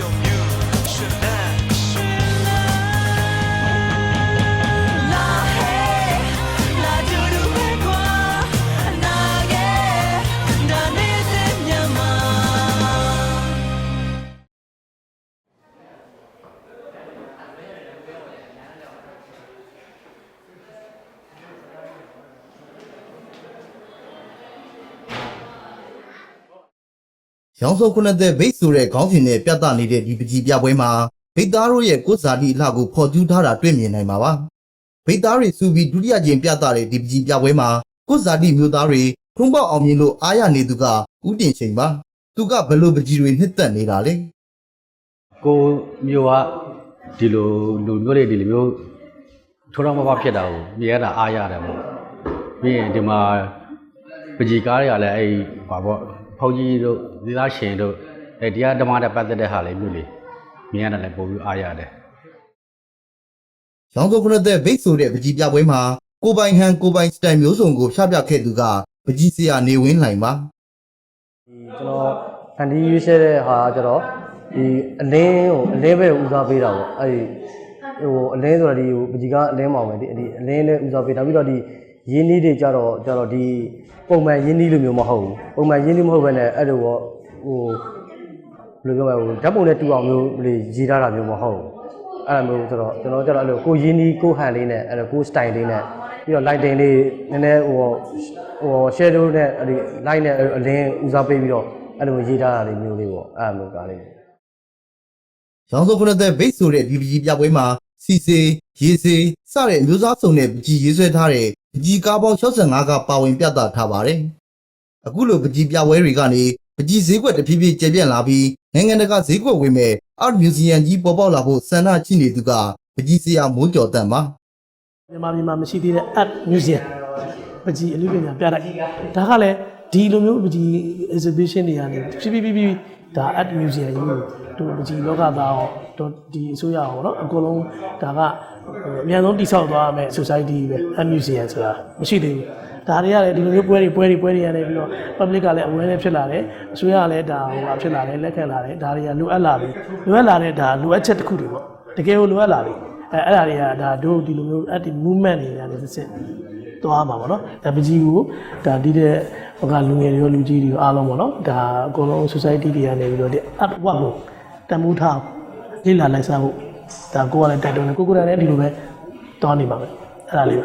your view should ရောင်စုံခုနှစ်သက်ဗိတ်ဆိုတဲ့ခေါင်းစဉ်နဲ့ပြသနေတဲ့ဒီပကြီးပြပွဲမှာဗိတ်သားတို့ရဲ့ကိုယ်စာတိအလှကိုဖော်ကျူးထားတာတွေ့မြင်နိုင်ပါပါဗိတ်သားတွေစုပြီးဒုတိယကျင်းပြသတဲ့ဒီပကြီးပြပွဲမှာကိုယ်စာတိမျိုးသားတွေထုံးပေါက်အောင်မြင်လို့အားရနေသူကဥတင်ချိန်ပါသူကဘလို့ပကြီးတွေနှစ်သက်နေတာလဲကိုမျိုးကဒီလိုလူမျိုးတွေဒီလိုမျိုးထိုးတော့မမဖြစ်တာကိုမြင်ရတာအားရတယ်ပေါ့ပြီးရင်ဒီမှာပကြီးကားတွေကလည်းအဲ့ဘာပေါ့ ဖောက်ကြီးတို့ဒီသားရှင်တို့အဲ့တရားဓမ္မနဲ့ပတ်သက်တဲ့ဟာလေးမျိုးလေးမြင်ရတာလည်းပိုပြီးအားရတယ်ရောင်စုံခုနှစ်သက်ဗိတ်ဆိုတဲ့ပကြီးပြပွဲမှာကိုပိုင်ဟန်ကိုပိုင်စတိုင်မျိုးစုံကိုဖြပြခဲ့သူကပကြီးစရာနေဝင်းလှိုင်ပါဒီကျွန်တော်ဖန်တီးရွေးရှယ်တဲ့ဟာကကျတော့ဒီအလင်းကိုအလင်းပဲဦးစားပေးတာပေါ့အဲ့ဒီဟိုအလင်းဆိုတာဒီဟိုပကြီးကအလင်းမောင်ပဲဒီဒီအလင်းနဲ့ဦးစားပေးတာပြီးတော့ဒီ ရင်းနှီးတွေကြတော့ကြတော့ဒီပုံမှန်ရင်းနှီးလိုမျိုးမဟုတ်ဘူးပုံမှန်ရင်းနှီးမဟုတ်ဘဲနဲ့အဲ့လိုပေါ့ဟိုဘယ်လိုပြောမလဲဟိုဓာတ်ပုံနဲ့တူအောင်မျိုးလေးရေးထားတာမျိုးမဟုတ်ဘူးအဲ့လိုမျိုးဆိုတော့ကျွန်တော်ကြတော့အဲ့လိုကိုရင်းနှီးကိုဟန်လေးနဲ့အဲ့လိုကို style လေးနဲ့ပြီးတော့ lighting လေးနည်းနည်းဟိုဟို shadow နဲ့အဲ့ဒီ light နဲ့အလင်းဦးစားပေးပြီးတော့အဲ့လိုရေးထားတာလေးမျိုးလေးပေါ့အဲ့လိုမျိုးကားလေးရောင်စုံခုနှစ်သက်ဗိတ်ဆိုတဲ့ဒီပကြီးပြပွဲမှာစီစေရေစေစတဲ့မျိုးစားစုံတဲ့ပကြီးရေးဆွဲထားတဲ့ ပကြီးကားပေါင်း65ကပါဝင်ပြသထားပါတယ်။အခုလိုပကြီးပြပွဲတွေကနေပကြီးဈေးကွက်တစ်ဖြည်းဖြည်းကျယ်ပြန့်လာပြီးနိုင်ငံတကာဈေးကွက်ဝင်မဲ့ Art Museum ကြီးပေါ်ပေါက်လာဖို့ဆန္ဒရှိနေသူကပကြီးဆရာမိုးကျော်တန်ပါမြန်မာပြည်မှာမရှိသေးတဲ့ art museum ပကြီးအလူပညာပြတိုက်ဒါကလည်း ဒီလိုမျိုးပကြီး exhibition တွေကနေဖြည်းဖြည်းဖြည်းဖြည်းဒါ art museum ကြီးကိုတို့ပကြီးလောကသားအောင်တို့ဒီအစိုးရအောင်เนาะအကုန်လုံးဒါကဟိုအများဆုံးတိဆောက်သွားရမယ့် society ပဲ art museum ဆိုတာမရှိသေးဘူးဒါတွေကလည်းဒီလိုမျိုးပွဲတွေပွဲတွေပွဲတွေရတယ်ပြီးတော့ public ကလည်း awareness ဖြစ်လာတယ်အစိုးရကလည်းဒါဟိုဟာဖြစ်လာတယ်လက်ခံလာတယ်ဒါတွေကလိုအပ်လာပြီလိုအပ်လာတဲ့ဒါလိုအပ်ချက်တစ်ခုတွေပေါ့တကယ်ကိုလိုအပ်လာပြီအဲအဲ့ဒါတွေကဒါတို့ဒီလိုမျိုး active movement တွေရတယ်စစ်စစ်သွားမှာပေါ့နော်ဒါပကြီးကိုဒါဒီတဲ့ ဟိုကလူငယ်တွေရောလူကြီးတွေရောအားလုံးပေါ့နော်ဒါအကုန်လုံး society တွေကနေပြီးတော့ဒီ art work ကိုတန်ဖိုးထားလေ့လာလိုက်စားဖို့ဒါကိုယ်ကလည်းတိုက်တွန်းတယ်ကိုကိုယ်တိုင်လည်းဒီလိုပဲသွားနေပါမယ်အဲ့ဒါလေးပဲ